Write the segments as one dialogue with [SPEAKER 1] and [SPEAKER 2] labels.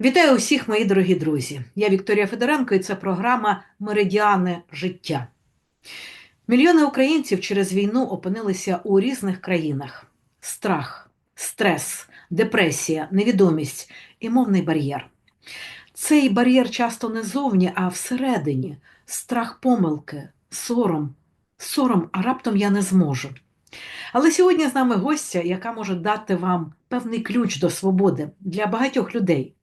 [SPEAKER 1] Вітаю усіх, мої дорогі друзі. Я Вікторія Федоренко, і це програма Меридіани життя. Мільйони українців через війну опинилися у різних країнах: страх, стрес, депресія, невідомість і мовний бар'єр. Цей бар'єр часто не зовні, а всередині страх помилки, сором, сором, а раптом я не зможу. Але сьогодні з нами гостя, яка може дати вам певний ключ до свободи для багатьох людей.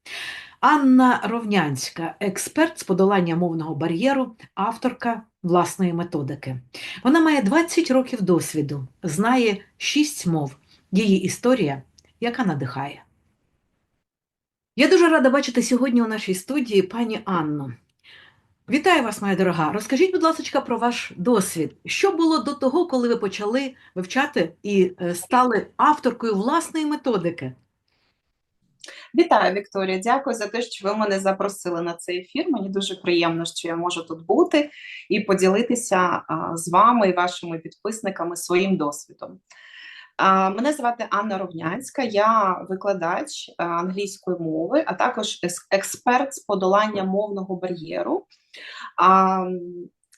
[SPEAKER 1] Анна Ровнянська, експерт з подолання мовного бар'єру, авторка власної методики. Вона має 20 років досвіду, знає 6 мов, її історія, яка надихає. Я дуже рада бачити сьогодні у нашій студії пані Анну. Вітаю вас, моя дорога. Розкажіть, будь ласка, про ваш досвід. Що було до того, коли ви почали вивчати і е, стали авторкою власної методики?
[SPEAKER 2] Вітаю, Вікторія. Дякую за те, що ви мене запросили на цей ефір. Мені дуже приємно, що я можу тут бути і поділитися з вами і вашими підписниками своїм досвідом. Мене звати Анна Ровнянська, я викладач англійської мови, а також експерт з подолання мовного бар'єру.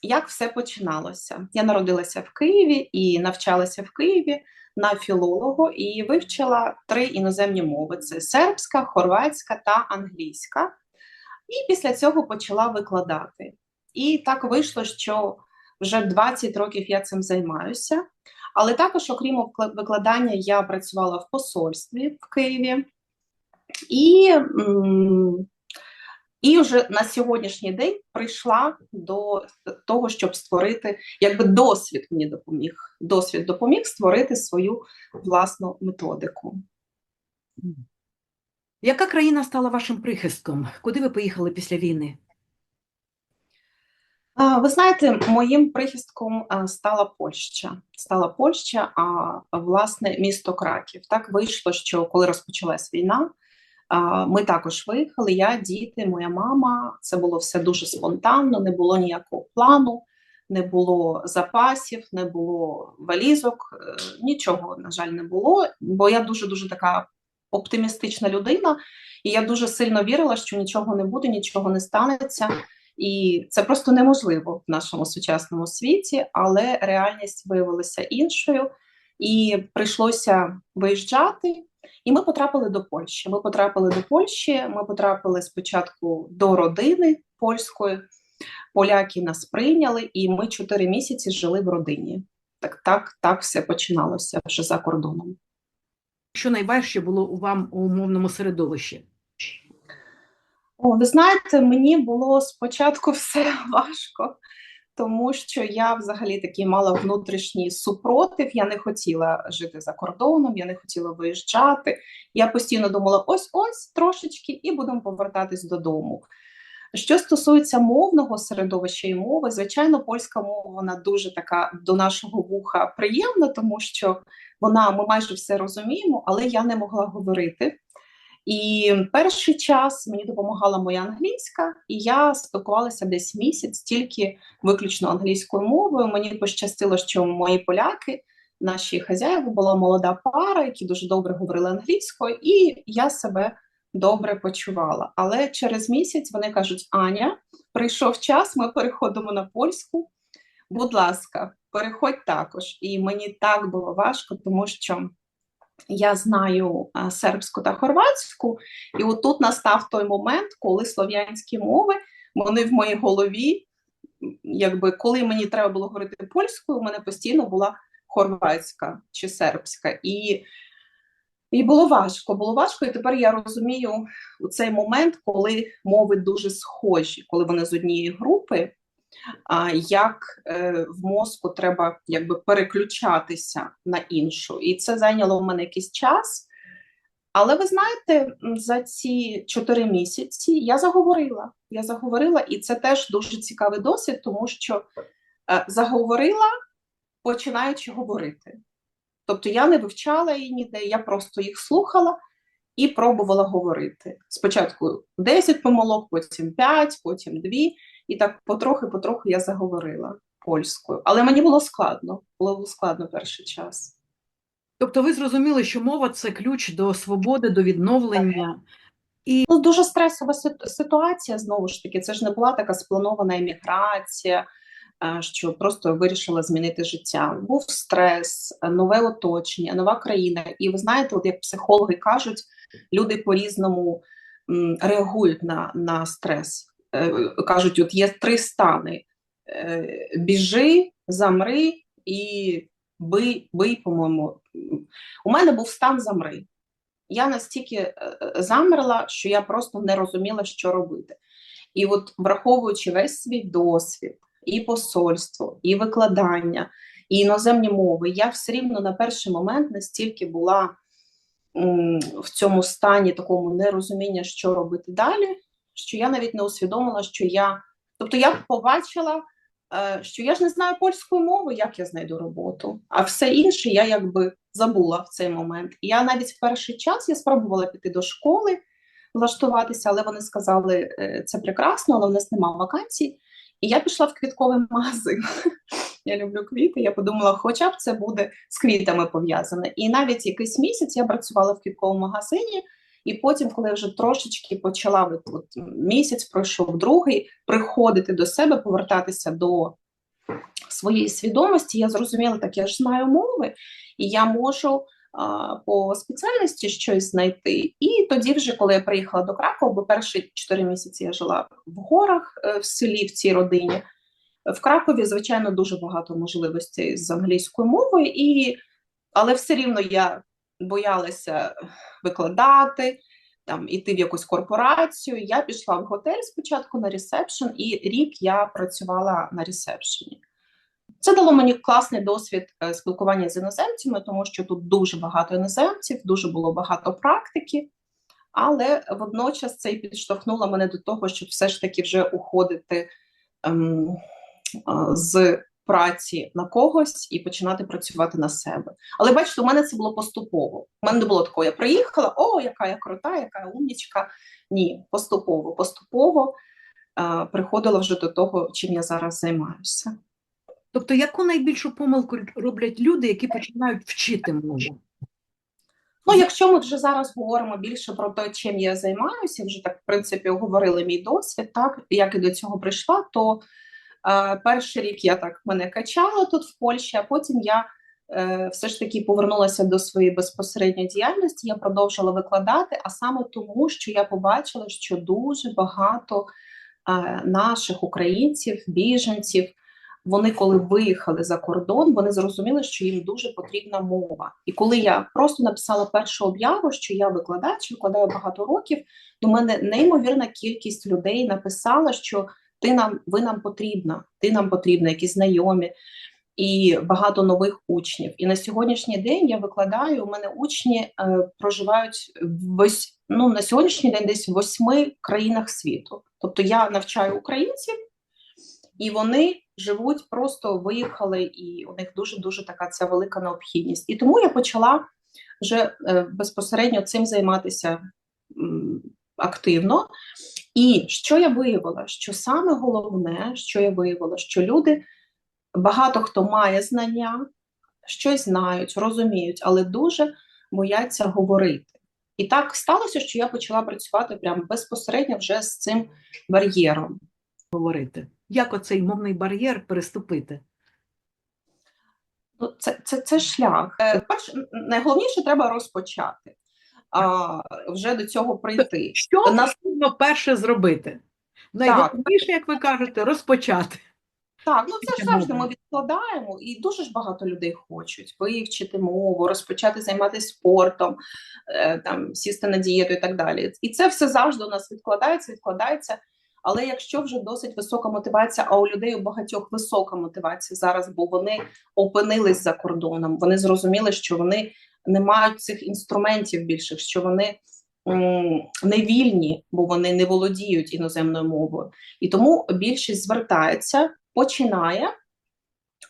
[SPEAKER 2] Як все починалося? Я народилася в Києві і навчалася в Києві на філологу і вивчила три іноземні мови: це сербська, хорватська та англійська. І після цього почала викладати. І так вийшло, що вже 20 років я цим займаюся. Але також, окрім викладання, я працювала в посольстві в Києві. І, і вже на сьогоднішній день прийшла до того, щоб створити, якби досвід мені допоміг. Досвід допоміг створити свою власну методику.
[SPEAKER 1] Яка країна стала вашим прихистком? Куди ви поїхали після війни?
[SPEAKER 2] Ви знаєте, моїм прихистком стала Польща. Стала Польща, а власне місто Краків. Так вийшло, що коли розпочалась війна, ми також виїхали. Я, діти, моя мама. Це було все дуже спонтанно, не було ніякого плану, не було запасів, не було валізок, е, нічого, на жаль, не було. Бо я дуже дуже така оптимістична людина, і я дуже сильно вірила, що нічого не буде, нічого не станеться. І це просто неможливо в нашому сучасному світі, але реальність виявилася іншою, і прийшлося виїжджати. І ми потрапили до Польщі. Ми потрапили до Польщі. Ми потрапили спочатку до родини польської. Поляки нас прийняли, і ми чотири місяці жили в родині. Так, так, так все починалося вже за кордоном.
[SPEAKER 1] Що найважче було у вам у мовному середовищі?
[SPEAKER 2] О, ви знаєте, мені було спочатку все важко, тому що я взагалі такий мала внутрішній супротив. Я не хотіла жити за кордоном, я не хотіла виїжджати. Я постійно думала: ось ось трошечки, і будемо повертатись додому. Що стосується мовного середовища і мови, звичайно, польська мова вона дуже така до нашого вуха приємна, тому що вона ми майже все розуміємо, але я не могла говорити. І перший час мені допомагала моя англійська, і я спілкувалася десь місяць тільки виключно англійською мовою. Мені пощастило, що мої поляки, наші хазяїви, була молода пара, які дуже добре говорили англійською, і я себе добре почувала. Але через місяць вони кажуть: Аня, прийшов час, ми переходимо на польську. Будь ласка, переходь також. І мені так було важко, тому що. Я знаю сербську та хорватську, і отут настав той момент, коли слов'янські мови вони в моїй голові, якби коли мені треба було говорити польською, у мене постійно була хорватська чи сербська. І, і було важко, було важко, і тепер я розумію у цей момент, коли мови дуже схожі, коли вони з однієї групи, як е, в мозку треба якби переключатися на іншу. І це зайняло в мене якийсь час. Але ви знаєте, за ці чотири місяці я заговорила. Я заговорила, і це теж дуже цікавий досвід, тому що е, заговорила, починаючи говорити. Тобто я не вивчала її ніде, я просто їх слухала і пробувала говорити. Спочатку 10 помилок, потім 5, потім 2. І так потрохи-потрохи я заговорила польською. Але мені було складно, було складно перший час.
[SPEAKER 1] Тобто ви зрозуміли, що мова це ключ до свободи, до відновлення,
[SPEAKER 2] Ну, дуже стресова ситуація, знову ж таки, це ж не була така спланована еміграція, е, що просто вирішила змінити життя. Був стрес, нове оточення, нова країна. І ви знаєте, от як психологи кажуть, люди по-різному реагують на, на стрес. Е, Кажуть, от є три стани: Е, біжи, замри і бий, бий, по-моєму. У мене був стан замри я настільки е, замерла, що я просто не розуміла, що робити. І от враховуючи весь свій досвід, і посольство, і викладання, і іноземні мови, я все рівно на перший момент настільки була в цьому стані такому нерозуміння, що робити далі, що я навіть не усвідомила, що я. Тобто я побачила, е, що я ж не знаю польської мови, як я знайду роботу, а все інше я якби забула в цей момент. Я навіть в перший час я спробувала піти до школи, влаштуватися, але вони сказали, е, це прекрасно, але в нас немає вакансій. І я пішла в квітковий магазин. Я люблю квіти. Я подумала, хоча б це буде з квітами пов'язане. І навіть якийсь місяць я працювала в квітковому магазині, і потім, коли я вже трошечки почала от, от, місяць, пройшов другий, приходити до себе, повертатися до своєї свідомості, я зрозуміла, так я ж знаю мови, і я можу по спеціальності щось знайти. І тоді, вже коли я приїхала до Кракова, бо перші чотири місяці я жила в горах е, в селі в цій родині. В Кракові, звичайно, дуже багато можливостей з англійською мовою, і... але все рівно я боялася викладати, там іти в якусь корпорацію. Я пішла в готель спочатку на ресепшн, і рік я працювала на ресепшені. Це дало мені класний досвід е, спілкування з іноземцями, тому що тут дуже багато іноземців, дуже було багато практики, але водночас це і підштовхнуло мене до того, щоб все ж таки вже уходити ем, з праці на когось і починати працювати на себе. Але бачите, у мене це було поступово. У мене не було такого, я приїхала, о, яка я крута, яка я умнічка. Ні, поступово, поступово е, приходила вже до того, чим я зараз займаюся.
[SPEAKER 1] Тобто, яку найбільшу помилку роблять люди, які починають вчити мову?
[SPEAKER 2] Ну, якщо ми вже зараз говоримо більше про те, чим я займаюся, вже так в принципі говорили мій досвід, так як і до цього прийшла, то перший рік я так мене качала тут в Польщі, а потім я е, все ж таки повернулася до своєї безпосередньої діяльності. Я продовжила викладати, а саме тому, що я побачила, що дуже багато е, наших українців, біженців. Вони, коли виїхали за кордон, вони зрозуміли, що їм дуже потрібна мова. І коли я просто написала першу об'яву, що я викладач, викладаю багато років, до мене неймовірна кількість людей написала, що ти нам ви нам потрібна, ти нам потрібна, якісь знайомі і багато нових учнів. І на сьогоднішній день я викладаю. У мене учні е, проживають в ось, ну, на сьогоднішній день десь в восьми країнах світу. Тобто я навчаю українців, і вони живуть, просто виїхали, і у них дуже дуже така ця велика необхідність. І тому я почала вже е, безпосередньо цим займатися активно. І що я виявила? Що саме головне, що я виявила, що люди, багато хто має знання, щось знають, розуміють, але дуже бояться говорити. І так сталося, що я почала працювати прямо безпосередньо вже з цим бар'єром.
[SPEAKER 1] Говорити? Як оцей мовний бар'єр переступити?
[SPEAKER 2] Ну, це, це, це шлях. Е, Перше, найголовніше треба розпочати, а вже до цього прийти.
[SPEAKER 1] Що потрібно перше зробити? Найголовніше, як ви кажете, розпочати.
[SPEAKER 2] Так, ну це ж завжди ми відкладаємо, і дуже ж багато людей хочуть вивчити мову, розпочати займатися спортом, е, там сісти на дієту і так далі. І це все завжди у нас відкладається, відкладається. Але якщо вже досить висока мотивація, а у людей у багатьох висока мотивація зараз, бо вони опинились за кордоном, вони зрозуміли, що вони не мають цих інструментів більших, що вони не вільні, бо вони не володіють іноземною мовою. І тому більшість звертається, починає.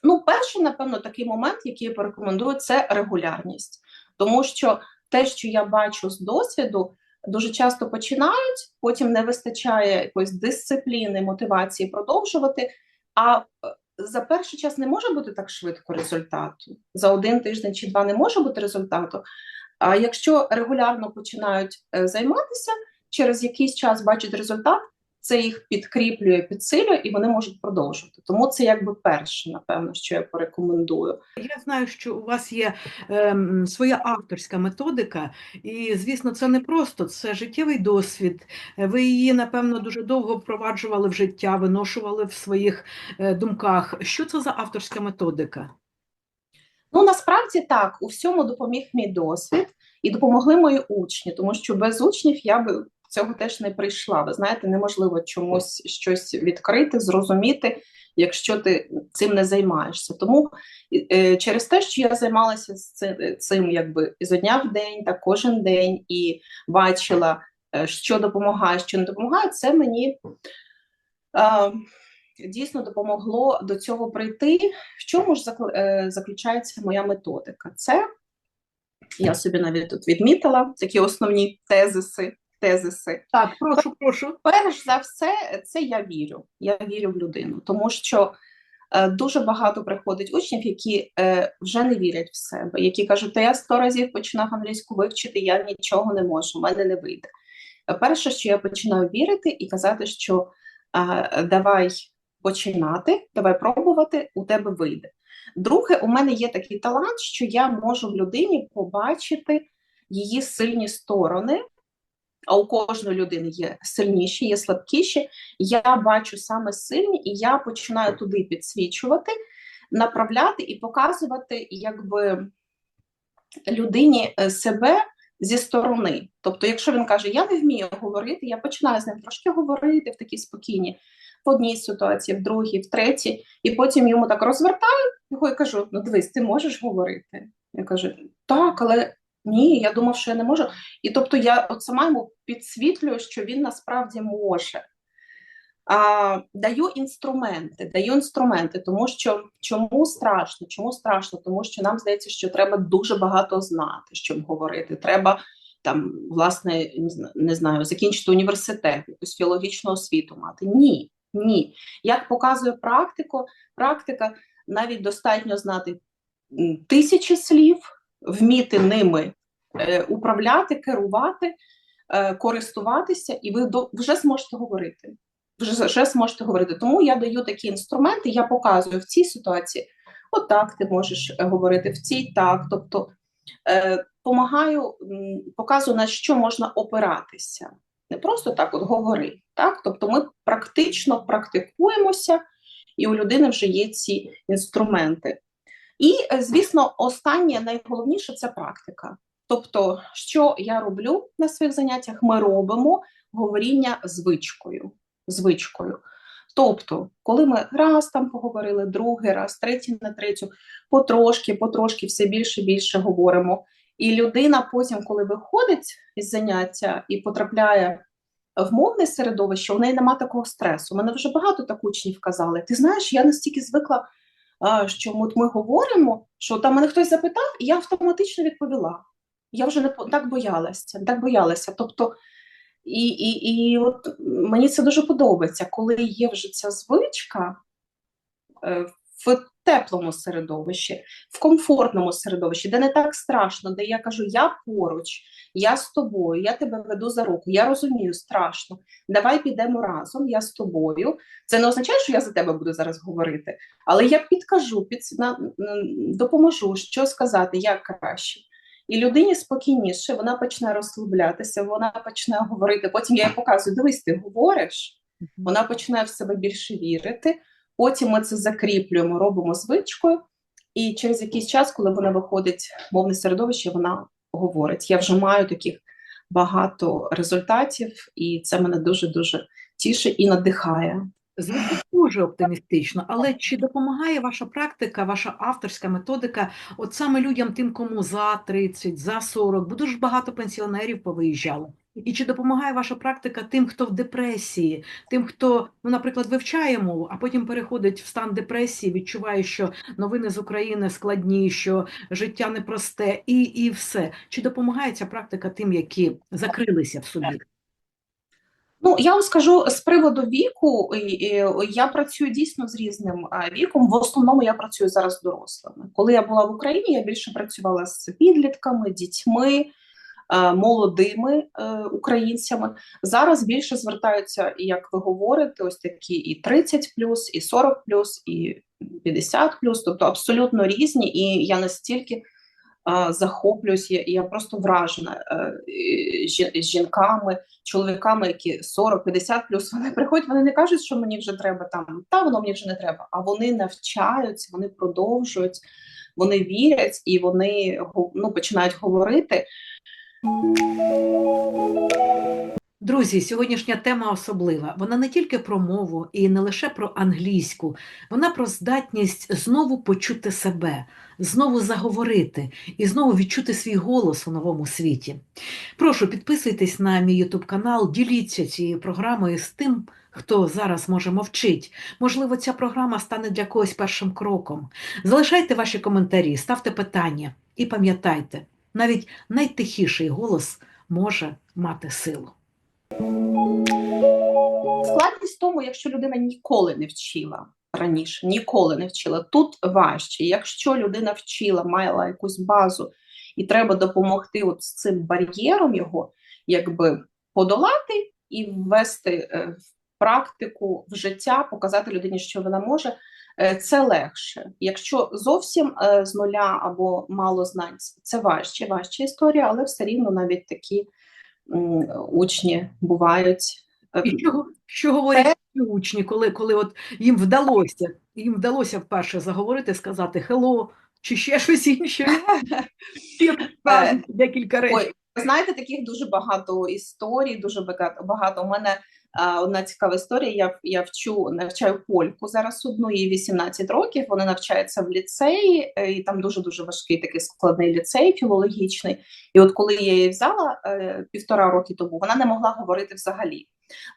[SPEAKER 2] Ну, перший, напевно, такий момент, який я порекомендую, це регулярність. Тому що те, що я бачу з досвіду, дуже часто починають, потім не вистачає якоїсь дисципліни, мотивації продовжувати. А е, за перший час не може бути так швидко результату. За один тиждень чи два не може бути результату. А якщо регулярно починають е, займатися, через якийсь час бачать результат, це їх підкріплює, підсилює, і вони можуть продовжувати. Тому це якби перше, напевно, що я порекомендую.
[SPEAKER 1] Я знаю, що у вас є ем, своя авторська методика, і, звісно, це не просто, це життєвий досвід. Е, Ви її, напевно, дуже довго впроваджували в життя, виношували в своїх е, думках. Що це за авторська методика?
[SPEAKER 2] Ну насправді так, у всьому допоміг мій досвід і допомогли мої учні, тому що без учнів я би цього теж не прийшла. Ви знаєте, неможливо чомусь щось відкрити, зрозуміти, якщо ти цим не займаєшся. Тому е, через те, що я займалася цим, цим якби із дня в день, так кожен день і бачила, е, що допомагає, що не допомагає, це мені. Е, Дійсно допомогло до цього прийти. В чому ж е, заключається моя методика? Це я собі навіть тут відмітила такі основні тезиси. Тезиси.
[SPEAKER 1] Так, прошу, прошу.
[SPEAKER 2] Перш за все, це я вірю. Я вірю в людину, тому що е, дуже багато приходить учнів, які е, вже не вірять в себе, які кажуть, та я сто разів починав англійську вивчити, я нічого не можу, в мене не вийде. Перше, що я починаю вірити і казати, що е, давай починати, давай пробувати, у тебе вийде. Друге, у мене є такий талант, що я можу в людині побачити її сильні сторони, а у кожної людини є сильніші, є слабкіші. Я бачу саме сильні, і я починаю туди підсвічувати, направляти і показувати, якби людині е, себе. Зі сторони, тобто, якщо він каже, я не вмію говорити, я починаю з ним трошки говорити в такій спокійній в одній ситуації, в другій, в третій, і потім йому так розвертаю його і кажу: ну дивись, ти можеш говорити? Я кажу, так, але ні, я думав, що я не можу. І тобто я от сама йому підсвітлюю, що він насправді може. А, Даю інструменти, даю інструменти, тому що чому страшно? Чому страшно? Тому що нам здається, що треба дуже багато знати, щоб говорити. Треба там, власне, не знаю, закінчити університет, якусь філологічну освіту мати. Ні. Ні. Як показує практику, практика навіть достатньо знати тисячі слів, вміти ними управляти, керувати, е, користуватися, і ви вже зможете говорити. Вже, вже зможете говорити. Тому я даю такі інструменти, я показую в цій ситуації, отак ти можеш говорити, в цій так. Тобто е, показую, на що можна опиратися. Не просто так от говори. Так? Тобто ми практично практикуємося, і у людини вже є ці інструменти. І, е, звісно, останнє найголовніше це практика. Тобто, що я роблю на своїх заняттях, ми робимо говоріння звичкою. звичкою. Тобто, коли ми раз там поговорили, другий раз, третій на третю, потрошки, потрошки все більше і більше говоримо. І людина потім, коли виходить із заняття і потрапляє в мовне середовище, у неї нема такого стресу. Мене вже багато так учнів казали. Ти знаєш, я настільки звикла, що от ми говоримо, що там мене хтось запитав, і я автоматично відповіла. Я вже не так боялася, так боялася. Тобто, і і, і от мені це дуже подобається, коли є вже ця звичка е, в теплому середовищі, в комфортному середовищі, де не так страшно, де я кажу, я поруч, я з тобою, я тебе веду за руку, я розумію, страшно. Давай підемо разом, я з тобою. Це не означає, що я за тебе буду зараз говорити, але я підкажу, під, допоможу, що сказати, як краще. І людині спокійніше, вона почне розслаблятися, вона почне говорити. Потім я їй показую, дивись, ти говориш, вона почне в себе більше вірити. Потім ми це закріплюємо, робимо звичкою, і через якийсь час, коли вона виходить в мовне середовище, вона говорить. Я вже маю таких багато результатів, і це мене дуже дуже тішить і надихає.
[SPEAKER 1] Звучить дуже оптимістично, але чи допомагає ваша практика, ваша авторська методика, от саме людям, тим, кому за 30, за 40, бо дуже багато пенсіонерів повиїжджало. І чи допомагає ваша практика тим, хто в депресії, тим, хто, ну, наприклад, вивчає мову, а потім переходить в стан депресії, відчуває, що новини з України складні, що життя непросте, і, і все. Чи допомагає ця практика тим, які закрилися в собі?
[SPEAKER 2] Ну, я вам скажу з приводу віку, я працюю дійсно з різним віком. В основному я працюю зараз з дорослими. Коли я була в Україні, я більше працювала з підлітками, дітьми. молодими е, українцями. Зараз більше звертаються, як ви говорите, ось такі і 30 і 40 і 50 тобто абсолютно різні. І я настільки захоплююсь, я, я просто вражена е, жінками, чоловіками, які 40-50 вони приходять, вони не кажуть, що мені вже треба там, та воно мені вже не треба. А вони навчаються, вони продовжують, вони вірять і вони ну, починають говорити.
[SPEAKER 1] Друзі, сьогоднішня тема особлива. Вона не тільки про мову і не лише про англійську, вона про здатність знову почути себе, знову заговорити і знову відчути свій голос у новому світі. Прошу підписуйтесь на мій YouTube канал, діліться цією програмою з тим, хто зараз може мовчить. Можливо, ця програма стане для когось першим кроком. Залишайте ваші коментарі, ставте питання і пам'ятайте, навіть найтихіший голос може мати силу.
[SPEAKER 2] Складність в тому, якщо людина ніколи не вчила раніше, ніколи не вчила. Тут важче. Якщо людина вчила, мала якусь базу, і треба допомогти от з цим бар'єром його якби подолати і ввести е, в практику, в життя, показати людині, що вона може. е, Це легше. Якщо зовсім е, з нуля або мало знань, це важче, важча історія, але все рівно навіть такі учні бувають. Е,
[SPEAKER 1] І що, що говорять учні, коли, коли от їм вдалося, їм вдалося вперше заговорити, сказати «хелло» чи ще щось інше? Декілька речей.
[SPEAKER 2] Ой, знаєте, таких дуже багато історій, дуже багато. багато. У мене одна цікава історія. Я, я вчу, навчаю польку зараз одну, їй 18 років. Вона навчається в ліцеї, е, і там дуже-дуже важкий такий складний ліцей, філологічний. І от коли я її взяла е, півтора роки тому, вона не могла говорити взагалі.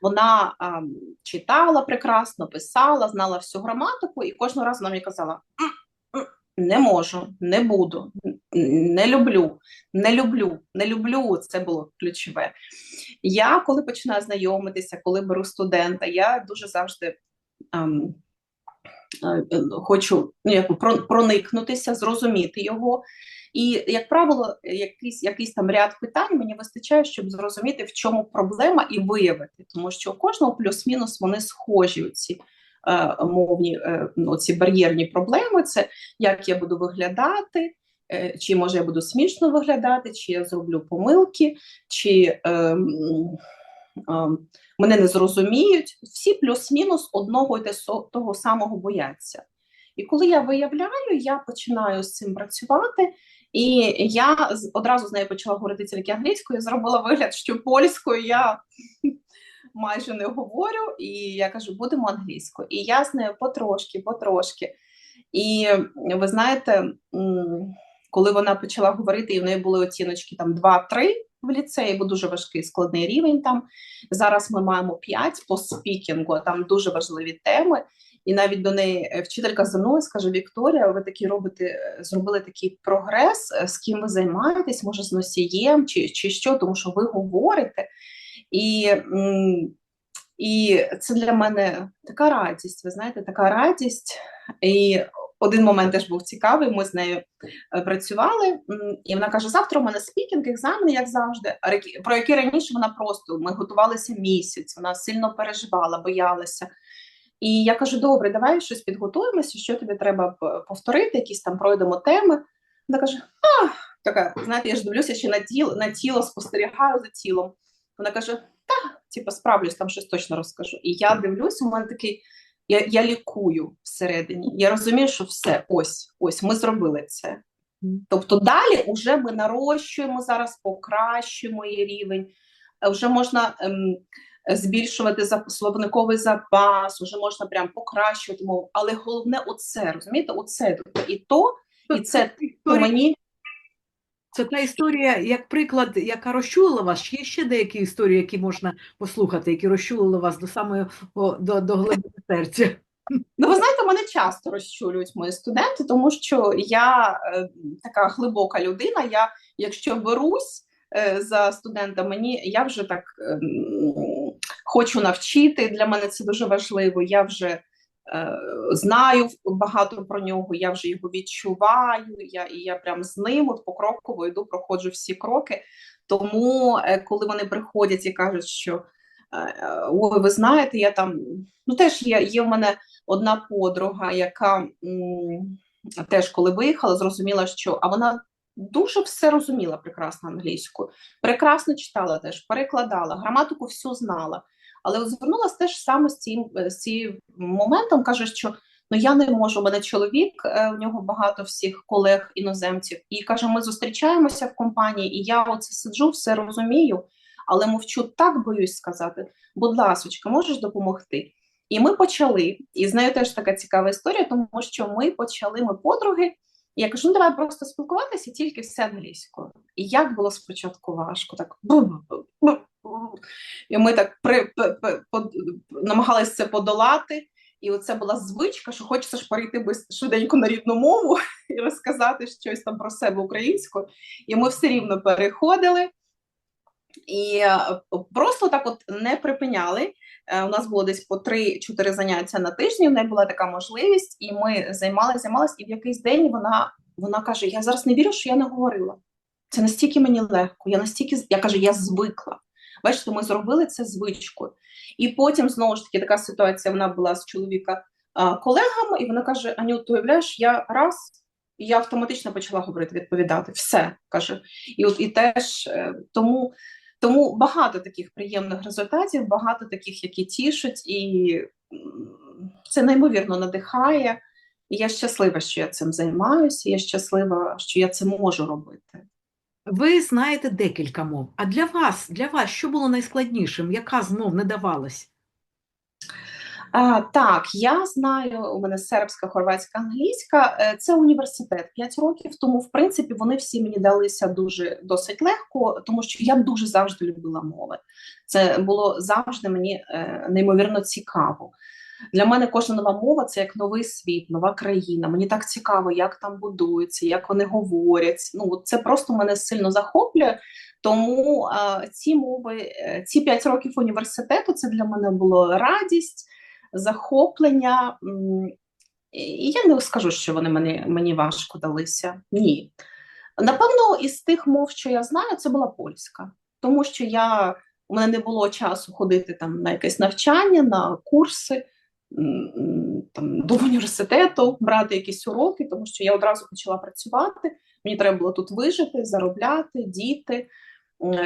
[SPEAKER 2] Вона а, читала прекрасно, писала, знала всю граматику, і кожного разу вона мені казала: «М, м, не можу, не буду, не люблю, не люблю, не люблю. Це було ключове. Я коли починаю знайомитися, коли беру студента, я дуже завжди ем, е, е, хочу ну, як, проникнутися, зрозуміти його. І, як правило, якийсь, якийсь там ряд питань мені вистачає, щоб зрозуміти, в чому проблема, і виявити, тому що у кожного плюс-мінус вони схожі. Ці мовні е, ну, ці бар'єрні проблеми. Це як я буду виглядати, е, чи може я буду смішно виглядати, чи я зроблю помилки, чи е, е, мене не зрозуміють. Всі плюс-мінус одного і того самого бояться. І коли я виявляю, я починаю з цим працювати. І я одразу з нею почала говорити тільки англійською, зробила вигляд, що польською я майже не говорю, і я кажу, будемо англійською. І я з нею потрошки, потрошки. І ви знаєте, коли вона почала говорити, і в неї були оціночки там 2-3 в ліцеї, бо дуже важкий складний рівень там. Зараз ми маємо 5 по спікінгу, там дуже важливі теми. І навіть до неї е, вчителька звернулася, каже: Вікторія, ви такі робите, е, зробили такий прогрес, е, з ким ви займаєтесь, може, з носієм чи, чи що, тому що ви говорите. І, і це для мене така радість, ви знаєте, така радість. І один момент теж був цікавий. Ми з нею е, працювали, і вона каже: завтра у мене спікінг, екзамен, як завжди. Про який раніше вона просто ми готувалися місяць, вона сильно переживала, боялася. І я кажу: добре, давай щось підготуємося, що тобі треба повторити, якісь там пройдемо теми. Вона каже: а, така, знаєте, я ж дивлюся ще на тіло, на тіло, спостерігаю за тілом. Вона каже: та, типу, справлюсь, там щось точно розкажу. І я дивлюсь, у мене такий. Я, я лікую всередині. Я розумію, що все, ось, ось, ми зробили це. Тобто далі вже ми нарощуємо зараз, покращуємо її рівень, Е, вже можна ем, збільшувати зап- словниковий запас, вже можна прям покращувати мову. Але головне оце, розумієте, оце тобто і то, і це то мені
[SPEAKER 1] це та історія, як приклад, яка розчулила вас. Чи є ще деякі історії, які можна послухати, які розчулили вас до самої до, до глибини серця?
[SPEAKER 2] Ну, ви знаєте, мене часто розчулюють мої студенти, тому що я е, така глибока людина. Я, якщо берусь е, за студента, мені я вже так ем, хочу навчити. Для мене це дуже важливо. Я вже е, знаю багато про нього, я вже його відчуваю. Я, і я прям з ним от покроково йду, проходжу всі кроки. Тому, е, коли вони приходять і кажуть, що е, ой, ви знаєте, я там ну теж є, є в мене одна подруга, яка м, теж коли виїхала, зрозуміла, що а вона дуже все розуміла прекрасно англійською, прекрасно читала теж, перекладала, граматику всю знала. Але звернулася теж саме з цим з цим моментом, каже, що ну я не можу, у мене чоловік, е, у нього багато всіх колег іноземців, і каже, ми зустрічаємося в компанії, і я оце сиджу, все розумію, але мовчу так боюсь сказати. Будь ласочка, можеш допомогти? І ми почали. І з нею теж така цікава історія, тому що ми почали ми подруги. Я кажу, ну давай просто спілкуватися тільки все англійською. І як було спочатку важко, так і ми так при, намагалися це подолати. І оце була звичка, що хочеться ж перейти швиденько на рідну мову і розказати щось там про себе українською. І ми все рівно переходили і е, просто так от не припиняли. Е, у нас було десь по 3-4 заняття на тижні. В неї була така можливість, і ми займалися, займалися, і в якийсь день вона вона каже: Я зараз не вірю, що я не говорила. Це настільки мені легко. Я настільки я кажу, я звикла. Бачите, ми зробили це звичкою. І потім знову ж таки така ситуація вона була з чоловіка колегами, і вона каже: Аню, ти уявляєш, я раз. І я автоматично почала говорити, відповідати. Все каже. І от і теж е, тому тому багато таких приємних результатів, багато таких, які тішать, і це неймовірно надихає. І я щаслива, що я цим займаюся. Я щаслива, що я це можу робити.
[SPEAKER 1] Ви знаєте декілька мов. А для вас, для вас, що було найскладнішим? Яка з мов не давалась?
[SPEAKER 2] А, Так, я знаю, у мене сербська, хорватська, англійська. Е, це університет 5 років, тому в принципі вони всі мені далися дуже досить легко, тому що я дуже завжди любила мови. Це було завжди мені е, неймовірно цікаво. Для мене кожна нова мова це як новий світ, нова країна. Мені так цікаво, як там будується, як вони говорять. Ну це просто мене сильно захоплює. Тому а, ці мови, е, ці п'ять років університету, це для мене було радість, захоплення. І я не скажу, що вони мені, мені важко далися. Ні. Напевно, із тих мов, що я знаю, це була польська, тому що я у мене не було часу ходити там на якесь навчання, на курси там, до університету, брати якісь уроки, тому що я одразу почала працювати. Мені треба було тут вижити, заробляти, діти,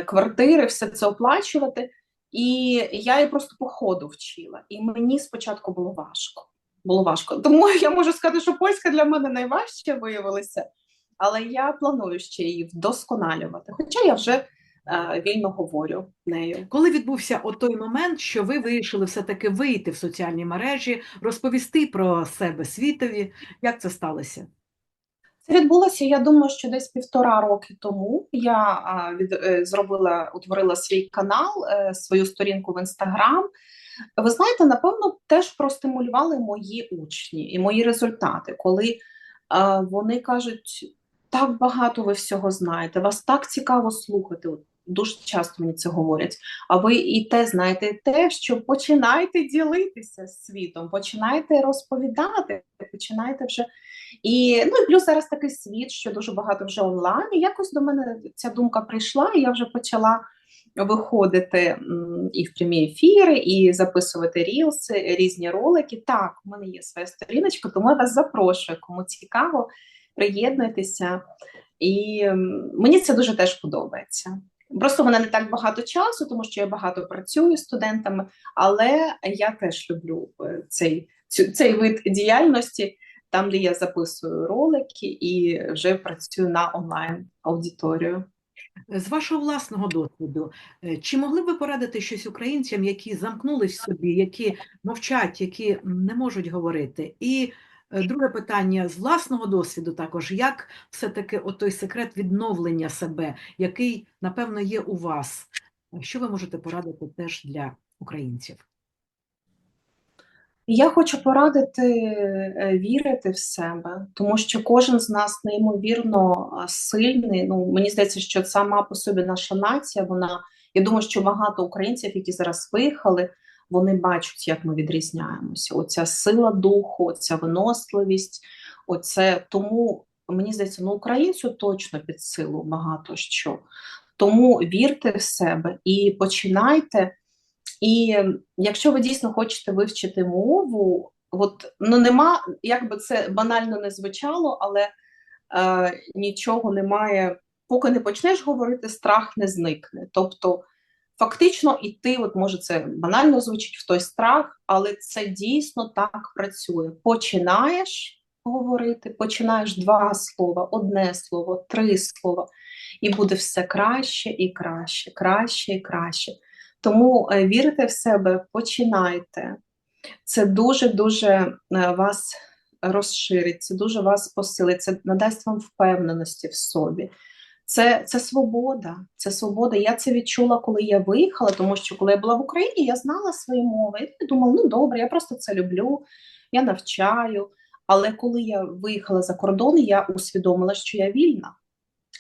[SPEAKER 2] квартири, все це оплачувати. І я її просто по ходу вчила. І мені спочатку було важко. Було важко. Тому я можу сказати, що польська для мене найважче виявилася, але я планую ще її вдосконалювати. Хоча я вже вільно говорю нею.
[SPEAKER 1] Коли відбувся той момент, що ви вирішили все-таки вийти в соціальні мережі, розповісти про себе світові, як це сталося?
[SPEAKER 2] Це відбулося, я думаю, що десь півтора роки тому я від е, зробила, утворила свій канал, е, свою сторінку в інстаграм. Ви знаєте, напевно, теж простимулювали мої учні і мої результати, коли вони кажуть, так багато ви всього знаєте, вас так цікаво слухати. Дуже часто мені це говорять. А ви і те знаєте, те, що починайте ділитися з світом, починайте розповідати, починайте вже. І ну і плюс зараз такий світ, що дуже багато вже онлайн. І Якось до мене ця думка прийшла, і я вже почала виходити і в прямі ефіри, і записувати рілси, різні ролики. Так, у мене є своя сторіночка, тому я вас запрошую, кому цікаво, приєднуйтеся. І мені це дуже теж подобається. Просто в мене не так багато часу, тому що я багато працюю з студентами, але я теж люблю е, цей цей вид діяльності, там, де я записую ролики і вже працюю на онлайн аудиторію.
[SPEAKER 1] З вашого власного досвіду, е, чи могли б ви порадити щось українцям, які замкнулись в собі, які мовчать, які не можуть говорити? І друге питання з власного досвіду також, як все-таки той секрет відновлення себе, який, напевно, є у вас? Що ви можете порадити теж для українців?
[SPEAKER 2] Я хочу порадити е, вірити в себе, тому що кожен з нас неймовірно сильний. Ну мені здається, що сама по собі наша нація. Вона я думаю, що багато українців, які зараз виїхали, вони бачать, як ми відрізняємося. Оця сила духу, оця виносливість, оце тому. Мені здається, ну українцю точно під силу багато що. Тому вірте в себе і починайте. І якщо ви дійсно хочете вивчити мову, от ну нема, як би це банально не звучало, але е, нічого немає, поки не почнеш говорити, страх не зникне. Тобто, фактично, іти, от може це банально звучить в той страх, але це дійсно так працює. Починаєш говорити, починаєш два слова, одне слово, три слова, і буде все краще і краще, краще і краще. Тому е, вірте в себе, починайте. Це дуже-дуже е, вас розширить, це дуже вас посилить, це надасть вам впевненості в собі. Це, це свобода, це свобода. Я це відчула, коли я виїхала, тому що коли я була в Україні, я знала свої мови. Я думала, ну добре, я просто це люблю, я навчаю. Але коли я виїхала за кордон, я усвідомила, що я вільна,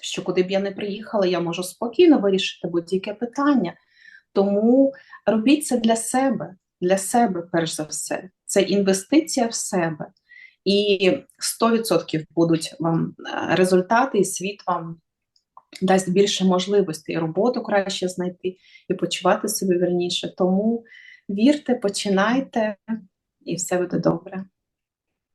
[SPEAKER 2] що куди б я не приїхала, я можу спокійно вирішити будь-яке питання. Тому робіть це для себе, для себе, перш за все. Це інвестиція в себе. І 100% будуть вам е, результати, і світ вам дасть більше можливостей, роботу краще знайти і почувати себе вірніше. Тому вірте, починайте, і все буде добре.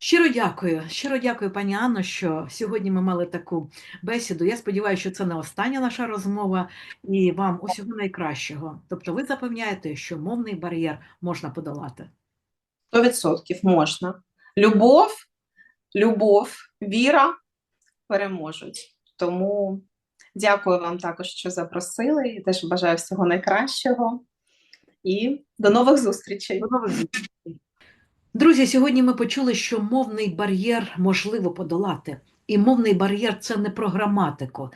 [SPEAKER 1] Щиро дякую, щиро дякую, пані Анно, що сьогодні ми мали таку бесіду. Я сподіваюся, що це не остання наша розмова, і вам усього найкращого. Тобто, ви запевняєте, що мовний бар'єр можна подолати.
[SPEAKER 2] 100% можна. Любов, любов, віра переможуть. Тому дякую вам також, що запросили. І теж бажаю всього найкращого. І до нових зустрічей.
[SPEAKER 1] До нових зустрічей. Друзі, сьогодні ми почули, що мовний бар'єр можливо подолати. І мовний бар'єр це не про граматику,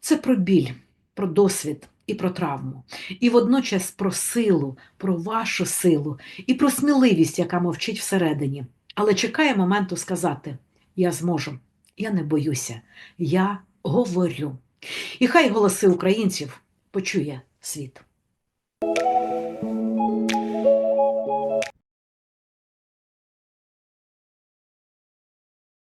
[SPEAKER 1] це про біль, про досвід і про травму. І водночас про силу, про вашу силу і про сміливість, яка мовчить всередині. Але чекає моменту сказати: Я зможу, я не боюся, я говорю. І хай голоси українців почує світ.